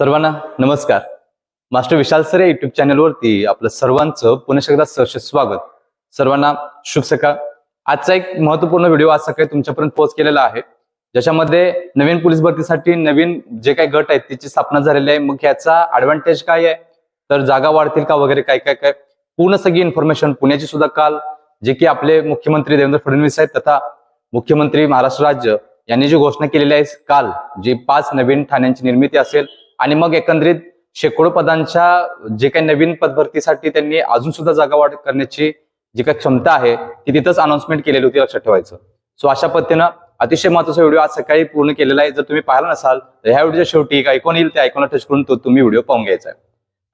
सर्वांना नमस्कार. Master Vishal sir या युट्यूब चॅनलवरती आपलं सर्वांचं पुन्हा एकदा सहर्ष स्वागत. सर्वांना शुभ सकाळ. आजचा एक महत्त्वपूर्ण व्हिडिओ आज सकाळी तुमच्यापर्यंत पोहोच केलेला आहे. ज्याच्यामध्ये नवीन पोलीस भरतीसाठी नवीन जे काही गट आहेत त्याची स्थापना झालेली आहे. मग ह्याचा ऍडव्हान्टेज काय आहे? तर जागा वाढतील का वगैरे काय काय काय? पूर्ण सगळी इन्फॉर्मेशन पुण्याची सुद्धा काल जे की आपले मुख्यमंत्री देवेंद्र फडणवीस आहेत तथा मुख्यमंत्री महाराष्ट्र राज्य यांनी जी घोषणा केलेली आहे काल जी पाच नवीन ठाण्यांची निर्मिती असेल आणि मग एकंदरीत शेकडो पदांच्या जे काही नवीन पदभरतीसाठी त्यांनी अजून सुद्धा जागा वाढ करण्याची जी काही क्षमता आहे ती तिथंच अनाउन्समेंट केलेली होती लक्षात ठेवायचं. सो अशा पद्धतीनं अतिशय महत्त्वाचा व्हिडिओ आज सकाळी पूर्ण केलेला आहे. जर तुम्ही पाहिला नसाल तर ह्या व्हिडिओच्या शेवटी एक ऐकून येईल. ते ऐकून टच करून तो तुम्ही व्हिडिओ पाहून घ्यायचा आहे.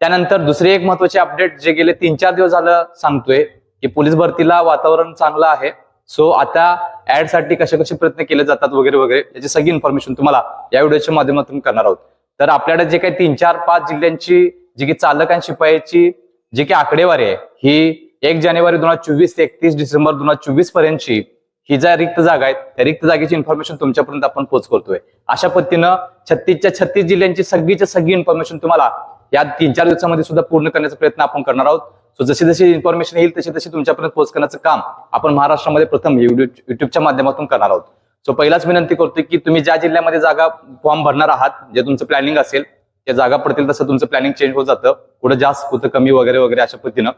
त्यानंतर दुसरे एक महत्त्वाचे अपडेट जे गेले तीन चार दिवस झालं सांगतोय की पोलीस भरतीला वातावरण चांगलं आहे. सो आता ऍडसाठी कसे कसे प्रयत्न केले जातात वगैरे वगैरे याची सगळी इन्फॉर्मेशन तुम्हाला या व्हिडिओच्या माध्यमातून करणार आहोत. तर आपल्याकडे जे काही तीन चार पाच जिल्ह्यांची जी की चालक आणि शिपायाची जी काही आकडेवारी आहे ही एक जानेवारी दोन हजार चोवीस ते एकतीस डिसेंबर दोन हजार चोवीस पर्यंतची ही ज्या रिक्त जागा आहेत त्या रिक्त जागेची इन्फॉर्मेशन तुमच्यापर्यंत आपण पोच करतोय. अशा पद्धतीनं छत्तीसच्या छत्तीस जिल्ह्यांची सगळीच्या सगळी इन्फॉर्मेशन तुम्हाला या तीन चार दिवसामध्ये सुद्धा पूर्ण करण्याचा प्रयत्न आपण करणार आहोत. सो जशी जशी इन्फॉर्मेशन येईल तशी तशी तुमच्यापर्यंत पोहोच करण्याचं काम आपण महाराष्ट्रामध्ये प्रथम युट्यूबच्या माध्यमातून करणार आहोत. सो पहिलाच विनंती करतोय की तुम्ही ज्या जिल्ह्यामध्ये जागा फॉर्म भरणार आहात जे तुमचं प्लॅनिंग असेल त्या जागा पडतील तसं तुमचं प्लॅनिंग चेंज होत जातं. कुठं जास्त कुठं कमी वगैरे वगैरे अशा पद्धतीनं.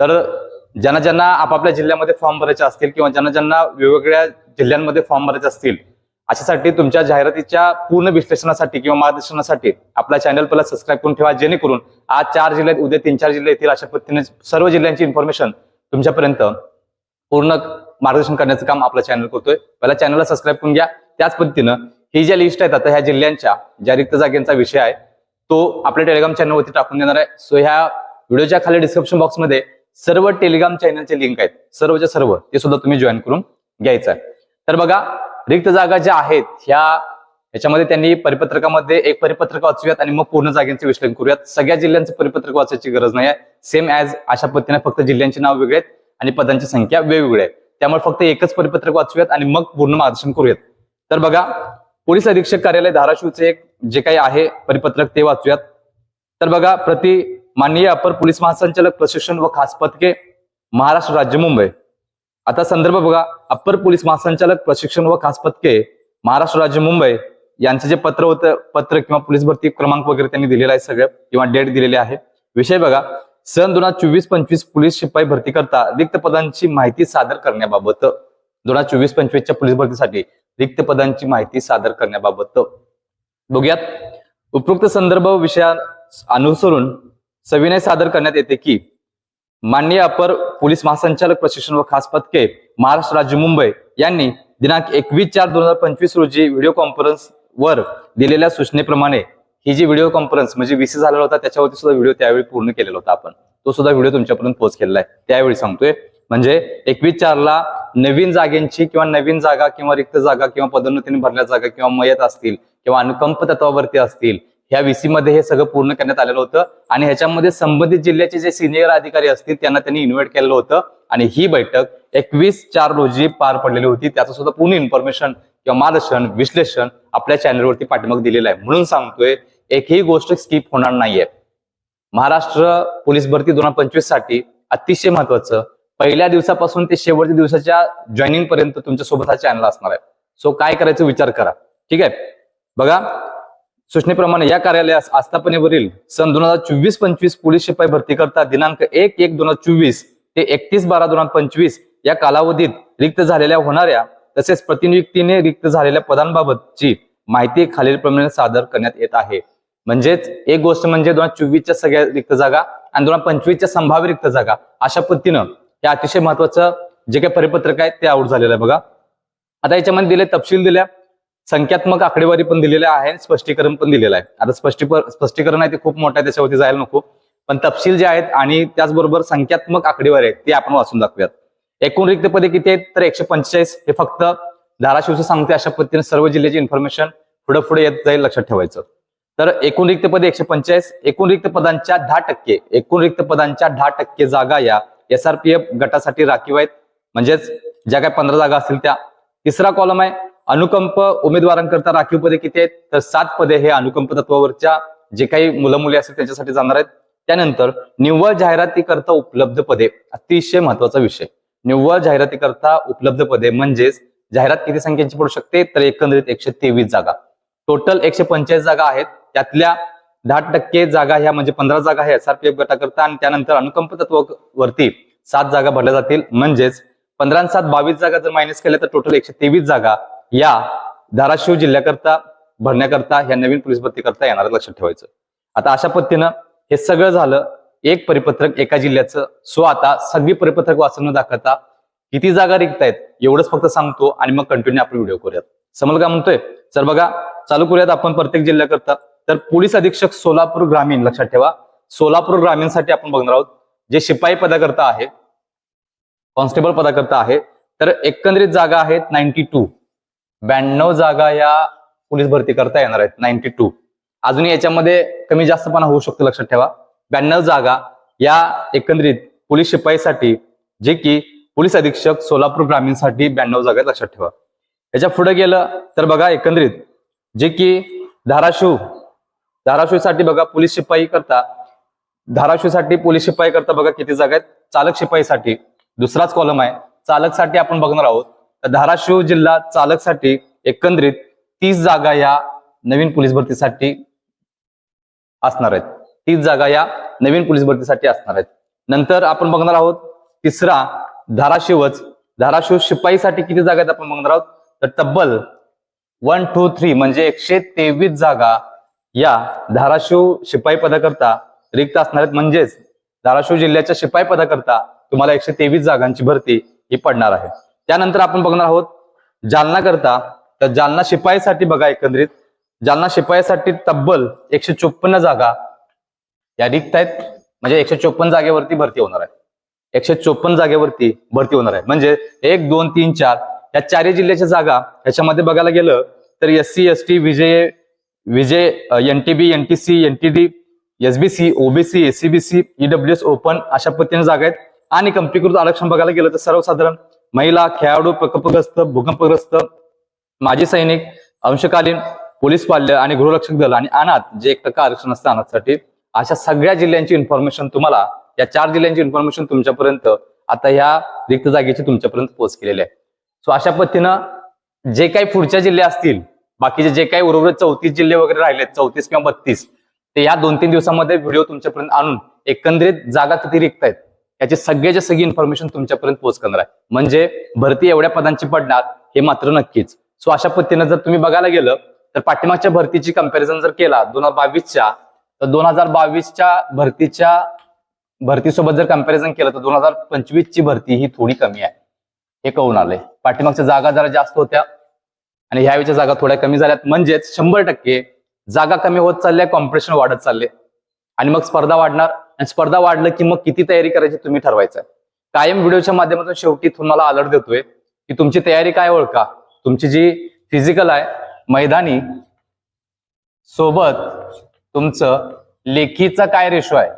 तर ज्यांना ज्यांना आपापल्या जिल्ह्यामध्ये फॉर्म भरायचे असतील किंवा ज्यांना ज्यांना वेगवेगळ्या जिल्ह्यांमध्ये फॉर्म भरायचे असतील अशासाठी तुमच्या जाहिरातीच्या पूर्ण विश्लेषणासाठी किंवा मार्गदर्शनासाठी आपला चॅनल पहिला सबस्क्राईब करून ठेवा जेणेकरून आज चार जिल्ह्यात उद्या तीन चार जिल्हे येतील अशा पद्धतीने सर्व जिल्ह्यांची इन्फॉर्मेशन तुमच्यापर्यंत पूर्ण मार्गदर्शन करण्याचं काम आपला चॅनल करतोय. पहिला चॅनलला सबस्क्राईब करून घ्या. त्याच पद्धतीनं ही ज्या लिस्ट आहेत आता ह्या जिल्ह्यांच्या ज्या रिक्त जागेंचा विषय आहे तो आपल्या टेलिग्राम चॅनलवरती टाकून देणार आहे. सो ह्या व्हिडिओच्या खाली डिस्क्रिप्शन बॉक्समध्ये सर्व टेलिग्राम चॅनलचे लिंक आहेत. सर्वच्या सर्व ते सुद्धा तुम्ही जॉईन करून घ्यायचं आहे. तर बघा रिक्त जागा ज्या आहेत ह्या याच्यामध्ये त्यांनी परिपत्रकामध्ये एक परिपत्रक वाचूयात आणि मग पूर्ण जागेचे विश्लेषण करूयात. सगळ्या जिल्ह्यांचं परिपत्रक वाचायची गरज नाही आहे. सेम ऍज अशा पद्धतीने फक्त जिल्ह्यांची नाव वेगळे आहेत आणि पदांची संख्या वेगवेगळी आहे. त्यामुळे फक्त एकच परिपत्रक वाचूयात आणि मग पूर्ण मार्गदर्शन करूयात. तर बघा पोलीस अधीक्षक कार्यालय धाराशिवचे एक जे काही आहे परिपत्रक ते वाचूयात. तर बघा प्रति माननीय अपर पोलीस महासंचालक प्रशिक्षण व खास पथके महाराष्ट्र राज्य मुंबई. आता संदर्भ बघा अप्पर पोलीस महासंचालक प्रशिक्षण व खास पथके महाराष्ट्र राज्य मुंबई यांचं जे पत्र होतं पत्र किंवा पोलीस भरती क्रमांक वगैरे त्यांनी दिलेला आहे सगळं किंवा डेट दिलेली आहे. विषय बघा सन दोन हजार चोवीस पंचवीस पोलीस शिपाई भरती करता रिक्त पदांची माहिती सादर करण्याबाबत. दोन हजार चोवीस पंचवीसच्या पोलीस भरतीसाठी रिक्त पदांची माहिती सादर करण्याबाबत. बघूयात. उपरोक्त संदर्भ विषया अनुसरून सविनय सादर करण्यात येते की माननीय अपर पोलीस महासंचालक प्रशिक्षण व खास पथके महाराष्ट्र राज्य मुंबई यांनी दिनांक एकवीस चार दोन हजार पंचवीस रोजी व्हिडिओ कॉन्फरन्स वर दिलेल्या सूचनेप्रमाणे ही जी व्हिडिओ कॉन्फरन्स म्हणजे विसी झालेला होता त्याच्यावरती सुद्धा व्हिडिओ त्यावेळी पूर्ण केलेला होता आपण. तो सुद्धा व्हिडिओ तुमच्यापर्यंत पोहोच केलेला आहे. त्यावेळी सांगतोय. म्हणजे एकवीस चारला नवीन जागेंची किंवा नवीन जागा किंवा रिक्त जागा किंवा पदोन्नतीने भरल्या जागा किंवा मयत असतील किंवा अनुकंप तत्वावरती असतील ह्या व्हीसी मध्ये हे सगळं पूर्ण करण्यात आलेलं होतं. आणि ह्याच्यामध्ये संबंधित जिल्ह्याचे जे सिनियर अधिकारी असतील त्यांना त्यांनी इन्व्हाइट केलेलं होतं. आणि ही बैठक एकवीस चार रोजी पार पडलेली होती. त्याचं सुद्धा पूर्ण इन्फॉर्मेशन किंवा मार्गदर्शन विश्लेषण आपल्या चॅनलवरती पाठिंबा दिलेलं आहे. म्हणून सांगतोय एकही गोष्ट स्किप होणार नाहीये. महाराष्ट्र पोलीस भरती दोन हजार पंचवीससाठी अतिशय महत्वाचं. पहिल्या दिवसापासून ते शेवटच्या दिवसाच्या जॉईनिंग पर्यंत तुमच्यासोबत हा चॅनल असणार आहे. सो काय करायचं विचार करा. ठीक आहे? बघा सूचनेप्रमाणे या कार्यालयास आस्थापनेवरील सन दोन हजार चोवीस पंचवीस पोलीस शिपाई भरती करता दिनांक एक एक दोन हजार चोवीस ते एकतीस बारा दोन हजार पंचवीस या कालावधीत रिक्त झालेल्या होणाऱ्या तसेच प्रतिनियुक्तीने रिक्त झालेल्या पदांबाबतची माहिती खालीलप्रमाणे सादर करण्यात येत आहे. म्हणजेच एक गोष्ट म्हणजे दोन चोवीसच्या सगळ्या रिक्त जागा आणि दोन पंचवीसच्या संभाव्य रिक्त जागा अशा पद्धतीनं हे अतिशय महत्वाचं जे काही परिपत्रक आहे ते आऊट झालेलं आहे बघा. आता याच्यामध्ये दिले तपशील दिल्या संख्यात्मक आकडेवारी पण दिलेल्या आहे स्पष्टीकरण पण दिलेलं आहे. आता स्पष्टी स्पष्टीकरण आहे ते खूप मोठं आहे त्याच्यावरती जायला नको. पण तपशील जे आहेत आणि त्याचबरोबर संख्यात्मक आकडेवारी आहेत ते आपण वाचून दाखवूयात. एकूण रिक्त पदे किती आहेत? तर एकशे पंचेचाळीस. हे फक्त धाराशिवचं सांगते अशा पद्धतीने सर्व जिल्ह्याची इन्फॉर्मेशन पुढे पुढे येत जाईल लक्षात ठेवायचं. तर एकूण रिक्त पदे एकशे पंचेचाळीस एकूण रिक्त पदांच्या दहा टक्के एकूण रिक्त पदांच्या दहा टक्के जागा या एसआरपीएफ गटासाठी राखीव आहेत. म्हणजेच ज्या काही पंधरा जागा असतील त्या. तिसरा कॉलम आहे अनुकंप उमेदवारांकरता राखीव पदे किती आहेत? तर सात पदे हे अनुकंप तत्वावरच्या जे काही मुलं मुली असतील त्यांच्यासाठी जाणार आहेत. त्यानंतर निव्वळ जाहिरातीकरता उपलब्ध पदे अतिशय महत्त्वाचा विषय. निव्वळ जाहिरातीकरता उपलब्ध पदे म्हणजेच जाहिरात किती संख्येची पडू शकते? तर एकंदरीत एकशे तेवीस जागा. टोटल एकशे पंचेचाळीस जागा आहेत. त्यातल्या दहा टक्के जागा ह्या म्हणजे पंधरा जागा ह्या एसआरपीएफ गटाकरता आणि त्यानंतर अनुकंप तत्वावरती सात जागा भरल्या जातील. म्हणजेच पंधरा सात बावीस जागा जर मायनस केल्या तर टोटल एकशे तेवीस जागा या धाराशिव जिल्ह्याकरता भरण्याकरता ह्या नवीन पोलीस भरती करता येणार लक्षात ठेवायचं. आता अशा पद्धतीनं हे सगळं झालं. एक परिपत्रक एका जिल्ह्याचं. सो आता सगळी परिपत्रक वाचून न दाखवता किती जागा रिक्त आहेत एवढंच फक्त सांगतो आणि मग कंटिन्यू आपण व्हिडिओ करूयात. समज का म्हणतोय तर बघा चालू करूयात आपण प्रत्येक जिल्ह्याकरता. तर पोलीस अधीक्षक सोलापूर ग्रामीण लक्षात ठेवा. सोलापूर ग्रामीणसाठी आपण बघणार आहोत जे शिपाई पदाकरता आहे कॉन्स्टेबल पदाकरता आहे तर एकंदरीत जागा आहेत नाईन्टी टू. ब्याण्णव जागा या पोलीस भरती करता येणार आहेत नाईन्टी टू. अजूनही याच्यामध्ये कमी जास्तपणा होऊ शकतो लक्षात ठेवा. ब्याण्णव जागा या एकंदरीत पोलीस शिपाईसाठी जे की पोलीस अधीक्षक सोलापूर ग्रामीणसाठी ब्याण्णव जागा लक्षात ठेवा. याच्यापुढे गेलं तर बघा एकंदरीत जे की धाराशिव धाराशिवसाठी बघा पोलीस शिपाई करता. धाराशिवसाठी पोलीस शिपाई करता बघा किती जागा आहेत. चालक शिपाईसाठी दुसराच कॉलम आहे. चालकसाठी आपण बघणार आहोत. तर धाराशिव जिल्हा चालकसाठी एकंदरीत तीस जागा या नवीन पोलीस भरतीसाठी असणार आहेत. तीस जागा या नवीन पोलीस भरतीसाठी असणार आहेत. नंतर आपण बघणार आहोत तिसरा धाराशिवच. धाराशिव शिपाईसाठी किती जागा आहेत आपण बघणार आहोत? तर तब्बल वन टू थ्री म्हणजे एकशे तेवीस जागा या धाराशिव शिपाई पदाकरता रिक्त असणार आहेत म्हणजेच धाराशिव जिल्ह्याच्या शिपाई पदाकरता तुम्हाला एकशे तेवीस जागांची भरती ही पडणार आहे. त्यानंतर आपण बघणार आहोत जालना करता तर जालना शिपाईसाठी बघा एकंदरीत. जालना शिपाईसाठी तब्बल एकशे चोपन्न जागा या रिक्त आहेत. म्हणजे एकशे चोपन्न जागेवरती भरती होणार आहे. एकशे चोपन्न जागेवरती भरती होणार आहे. म्हणजे एक दोन तीन चार या चारही जिल्ह्याच्या जागा याच्यामध्ये बघायला गेलं तर S C S T VJ VJ N T B N T C N T D SBC OBC SEBC EW S open अशा पद्धतीने जागा आहेत. आणि कंपनीकृत आरक्षण बघायला गेलं तर सर्वसाधारण महिला खेळाडू प्रकल्पग्रस्त भूकंपग्रस्त माजी सैनिक अंशकालीन पोलीस पाल्य आणि गृहरक्षक दल आणि अनाथ जे एक टक्का आरक्षण असतं अनाथसाठी अशा सगळ्या जिल्ह्यांची इन्फॉर्मेशन तुम्हाला या चार जिल्ह्यांची इन्फॉर्मेशन तुमच्यापर्यंत आता ह्या रिक्त जागेची तुमच्यापर्यंत पोहोच केलेली आहे. सो अशा पद्धतीनं जे काही पुढच्या जिल्हे असतील बाकीचे जे काही उर्वरित चौतीस जिल्हे वगैरे राहिलेत चौतीस किंवा बत्तीस ते या दोन तीन दिवसामध्ये व्हिडिओ तुमच्यापर्यंत आणून एकंदरीत जागा किती रिक्त आहेत याची सगळ्याची सगळी इन्फॉर्मेशन तुमच्यापर्यंत पोहोच करणार आहे. म्हणजे भरती एवढ्या पदांची पडणार हे मात्र नक्कीच. सो अशा पद्धतीनं जर तुम्ही बघायला गेलं तर पाठीमागच्या भरतीची कंपॅरिझन जर केला दोन हजार बावीसच्या तर दोन हजार बावीसच्या भरतीच्या भरतीसोबत जर कंपॅरिझन केलं तर दोन हजार पंचवीसची भरती ही थोडी कमी आहे. हे कळून आलंय. पाठीमागच्या जागा जरा जास्त होत्या आणि ह्यावेळीच्या जागा थोड्या कमी झाल्यात. म्हणजेच शंभर टक्के जागा कमी होत चालल्या कॉम्पिटिशन वाढत चालले. आणि मग स्पर्धा वाढणार. आणि स्पर्धा वाढलं की मग किती तयारी करायची तुम्ही ठरवायचं कायम व्हिडिओच्या माध्यमातून शेवटी तुम्हाला अलर्ट देतोय की तुमची तयारी काय ओळखा. तुमची जी फिजिकल आहे मैदानी सोबत तुमचं लेखीचा काय रेशो आहे?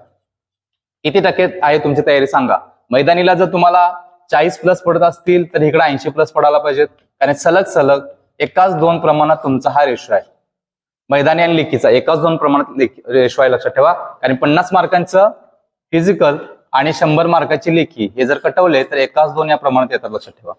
किती टक्के आहे तुमची तयारी सांगा. मैदानीला जर तुम्हाला चाळीस प्लस पडत असतील तर इकडे ऐंशी प्लस पडायला पाहिजेत. कारण सलग सलग एकाच दोन प्रमाणात तुमचा हा रेशो आहे. मैदानी आणि लेखीचा एकाच दोन प्रमाणात रेशो आहे लक्षात ठेवा. कारण पन्नास मार्कांचं फिजिकल आणि शंभर मार्काची लेखी हे जर कटवले तर एकाच दोन या प्रमाणात येतात लक्षात ठेवा.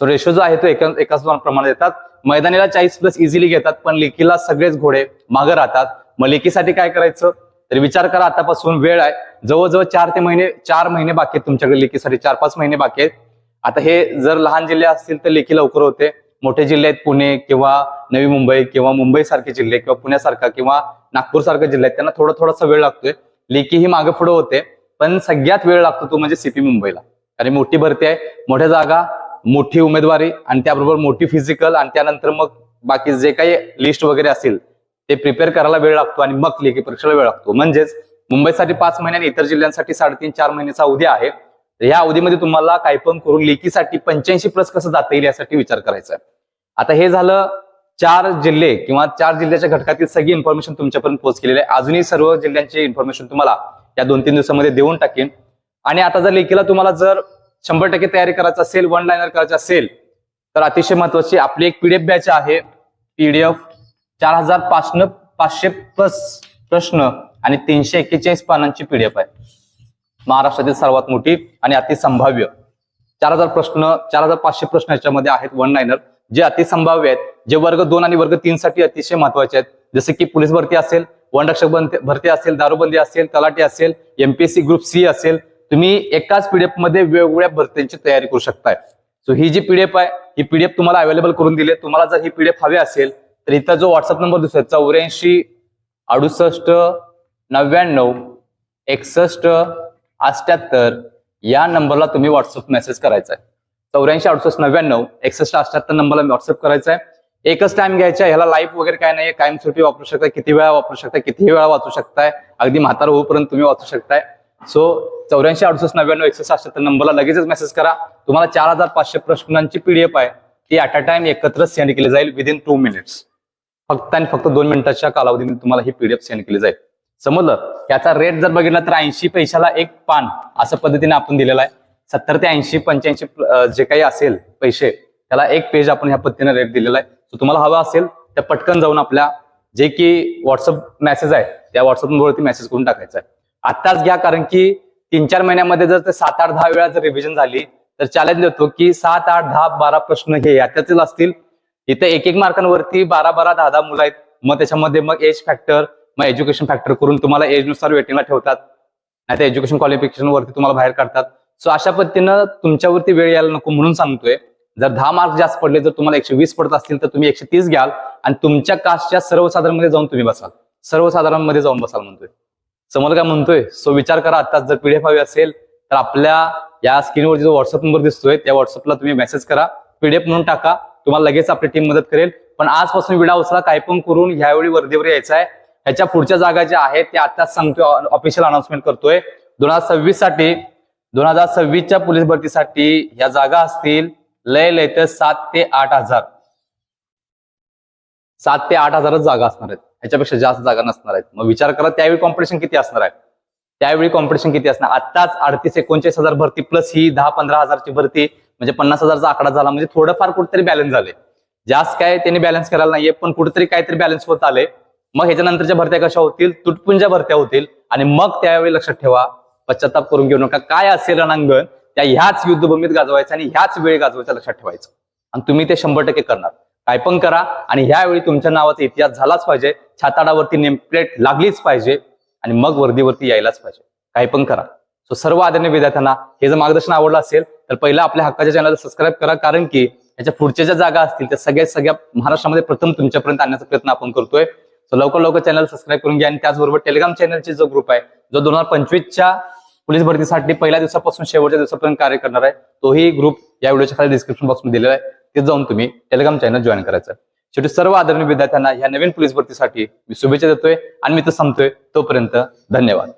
सो रेशो जो आहे तो एका एकाच दोन प्रमाणात येतात. मैदानीला चाळीस प्लस इझिली घेतात पण लेखीला सगळेच घोडे मागं राहतात. मग लेखीसाठी काय करायचं? तर विचार करा आतापासून वेळ आहे. जवळजवळ चार ते महिने चार महिने बाकी आहेत तुमच्याकडे लेखीसाठी चार पाच महिने बाकी आहेत. आता हे जर लहान जिल्हे असतील तर लेखी लवकर होते. मोठे जिल्हे आहेत पुणे किंवा नवी मुंबई किंवा मुंबई सारखे जिल्हे किंवा पुण्यासारखा किंवा नागपूर सारखे जिल्हे आहेत त्यांना थोडा थोडासा वेळ लागतोय. लेखी ही मागे पुढे होते पण सगळ्यात वेळ लागतो तो म्हणजे सीपी मुंबईला. कारण मोठी भरती आहे मोठ्या जागा मोठी उमेदवारी आणि त्याबरोबर मोठी फिजिकल आणि त्यानंतर मग बाकी जे काही लिस्ट वगैरे असेल ते प्रिपेअर करायला वेळ लागतो आणि मग लेखी परीक्षेला वेळ लागतो. म्हणजेच मुंबईसाठी पाच महिने आणि इतर जिल्ह्यांसाठी साडेतीन चार महिन्याचा अवधी आहे. या अवधीमध्ये तुम्हाला काय पण करून लेखीसाठी पंच्याऐंशी प्लस कसं जाता येईल यासाठी विचार करायचा आहे. आता हे झालं चार जिल्हे किंवा चार जिल्ह्याच्या घटकातील सगळी इन्फॉर्मेशन तुमच्यापर्यंत पोहोच केलेली आहे. अजूनही सर्व जिल्ह्यांची इन्फॉर्मेशन तुम्हाला या दोन तीन दिवसामध्ये देऊन टाकेन. आणि आता जर लेखीला तुम्हाला जर शंभर टक्के तयारी करायचं असेल वन लाईनर करायचं असेल तर अतिशय महत्वाची आपली एक पीडीएफ बॅच आहे. पीडीएफ चार हजार पाचशे पाचशे प्लस प्रश्न आणि तीनशे एक्केचाळीस पानांची पीडीएफ आहे. महाराष्ट्रातील सर्वात मोठी आणि अतिसंभाव्य. चार हजार प्रश्न चार हजार पाचशे प्रश्न याच्यामध्ये आहेत वन नाईनर जे अतिसंभाव्य आहेत जे वर्ग दोन आणि वर्ग तीन साठी अतिशय महत्त्वाचे आहेत. जसे की पोलीस भरती असेल वनरक्षक भरती असेल दारूबंदी असेल तलाठी असेल एमपीएससी ग्रुप सी असेल तुम्ही एकाच पीडीएफमध्ये वेगवेगळ्या भरत्यांची तयारी करू शकताय. सो ही जी पीडीएफ आहे ही पीडीएफ तुम्हाला अवेलेबल करून दिली आहे. तुम्हाला जर ही पीडीएफ हवी असेल तर इथं जो व्हॉट्सअप नंबर दिसतोय चौऱ्याऐंशी अडुसष्ट नव्याण्णव एकसष्ट अष्ट्याहत्तर या नंबरला तुम्ही व्हॉट्सअप मेसेज करायचा आहे चौऱ्याऐंशी अडुसष्ट नव्याण्णव एकसष्ट अष्ट्याहत्तर नंबरला व्हॉट्सअप करायचा आहे एकच टाइम घ्यायचा ह्याला लाईव्ह वगैरे काय नाही कायमस्वरूपी वापरू शकताय किती वेळा वापरू शकताय किती वेळा वाचू शकताय अगदी म्हातार होऊपर्यंत तुम्ही वाचू शकताय. सो चौऱ्याऐंशी अडुसष्ट नव्याण्णव एकसष्ट अष्ट्याहत्तर नंबरला लगेचच मेसेज करा. तुम्हाला चार हजार पाचशे प्रश्नांची पीडीएफ आहे. ती ॲट अ टाइम एकत्र सेंड केली जाईल विदिन टू मिनिट्स फक्त आणि फक्त दोन मिनिटाच्या कालावधीमध्ये तुम्हाला ही पीडीएफ सेंड केली जाईल. समजलं? याचा रेट जर बघितला तर ऐंशी पैशाला एक पान असं पद्धतीने आपण दिलेला आहे. सत्तर ते ऐंशी पंच्याऐंशी जे काही असेल पैसे त्याला एक पेज आपण ह्या पद्धतीने रेट दिलेला आहे. सो तुम्हाला हवा असेल तर पटकन जाऊन आपल्या जे की व्हॉट्सअप मेसेज आहे त्या व्हॉट्सअपवरती मेसेज करून टाकायचा आहे. आत्ताच घ्या कारण की तीन चार महिन्यामध्ये जर ते सात आठ दहा वेळा जर रिव्हिजन झाली तर चॅलेंज देतो की सात आठ दहा बारा प्रश्न हे याच्यातच असतील. इथे एक एक मार्कांवरती बारा बारा दहा दहा मुलं आहेत. मग त्याच्यामध्ये मग एज फॅक्टर मग एज्युकेशन फॅक्टर करून तुम्हाला एजनुसार वेटिंगला ठेवतात. नाही तर एज्युकेशन क्वालिफिकेशन वरती तुम्हाला बाहेर काढतात. सो अशा पद्धतीनं तुमच्यावरती वेळ यायला नको म्हणून सांगतोय. जर दहा मार्क जास्त पडले जर तुम्हाला एकशे वीस पडत असतील तर तुम्ही एकशे तीस घ्याल. आणि तुमच्या कास्टच्या सर्वसाधारणमध्ये जाऊन तुम्ही बसाल. सर्वसाधारणमध्ये जाऊन बसाल म्हणतोय. समोर काय म्हणतोय? सो विचार करा आताच जर पीडीएफ हवी असेल तर आपल्या या स्क्रीनवर जो व्हॉट्सअप नंबर दिसतोय त्या व्हॉट्सअपला तुम्ही मेसेज करा. पीडीएफ म्हणून टाका. तुम्हाला लगेच आपली टीम मदत करेल. पण आजपासून विडा उचला काय पण करून ह्यावेळी वर्दीवर यायचा आहे. ह्याच्या पुढच्या जागा ज्या आहेत त्या आताच सांगतोय ऑफिशियल अनाउन्समेंट करतोय. दोन हजार सव्वीससाठी दोन हजार सव्वीसच्या पोलीस भरतीसाठी ह्या जागा असतील लय लय तर सात ते आठ हजार. सात ते आठ हजारच जागा असणार आहेत. ह्याच्यापेक्षा जास्त जागा नसणार आहेत. मग विचार करा त्यावेळी कॉम्पिटिशन किती असणार आहे? त्यावेळी कॉम्पिटिशन किती असणार? आताच अडतीस एकोणचाळीस हजार भरती प्लस ही दहा पंधरा हजारची भरती म्हणजे पन्नास हजारचा आकडा झाला म्हणजे थोडंफार कुठेतरी बॅलन्स झाले जास्त काय त्यांनी बॅलन्स करायला नाहीये पण कुठेतरी काहीतरी बॅलन्स होत आले मग ह्याच्यानंतरच्या भरत्या कशा होतील? तुटपुंज्या भरत्या होतील. आणि मग त्यावेळी लक्षात ठेवा पश्चाताप करून घेऊ नका. काय असेल रणांगण? त्या ह्याच युद्धभूमीत गाजवायचं आणि ह्याच वेळी गाजवायचं लक्षात ठेवायचं. आणि तुम्ही ते शंभर टक्के करणार. काय पण करा आणि ह्यावेळी तुमच्या नावाचा इतिहास झालाच पाहिजे. छाताडावरती नेमप्लेट लागलीच पाहिजे. आणि मग वर्दीवरती यायलाच पाहिजे. काही पण करा. सो सर्व आदरणीय विद्यार्थ्यांना हे जर मार्गदर्शन आवडलं असेल तर पहिला आपल्या हक्काच्या चॅनलला सबस्क्राईब करा. कारण की याच्या पुढच्या ज्या जागा असतील त्या सगळ्या सगळ्या महाराष्ट्रामध्ये प्रथम तुमच्यापर्यंत आणण्याचा प्रयत्न आपण करतोय. लवकर लवकर चॅनल सबस्क्राईब करून घ्या आणि त्याचबरोबर टेलिग्राम चॅनलचे जो ग्रुप आहे जो दोन हजार पंचवीसच्या पोलीस भरतीसाठी पहिल्या दिवसापासून शेवटच्या दिवसापर्यंत कार्य करणार आहे तोही ग्रुप या व्हिडिओच्या खाली डिस्क्रिप्शन बॉक्समध्ये दिलेला आहे. ते जाऊन तुम्ही टेलिग्राम चॅनल जॉईन करायचं. शेवटी सर्व आदरणीय विद्यार्थ्यांना या नवीन पोलीस भरतीसाठी मी शुभेच्छा देतोय आणि मी तर संपतोय. तोपर्यंत धन्यवाद.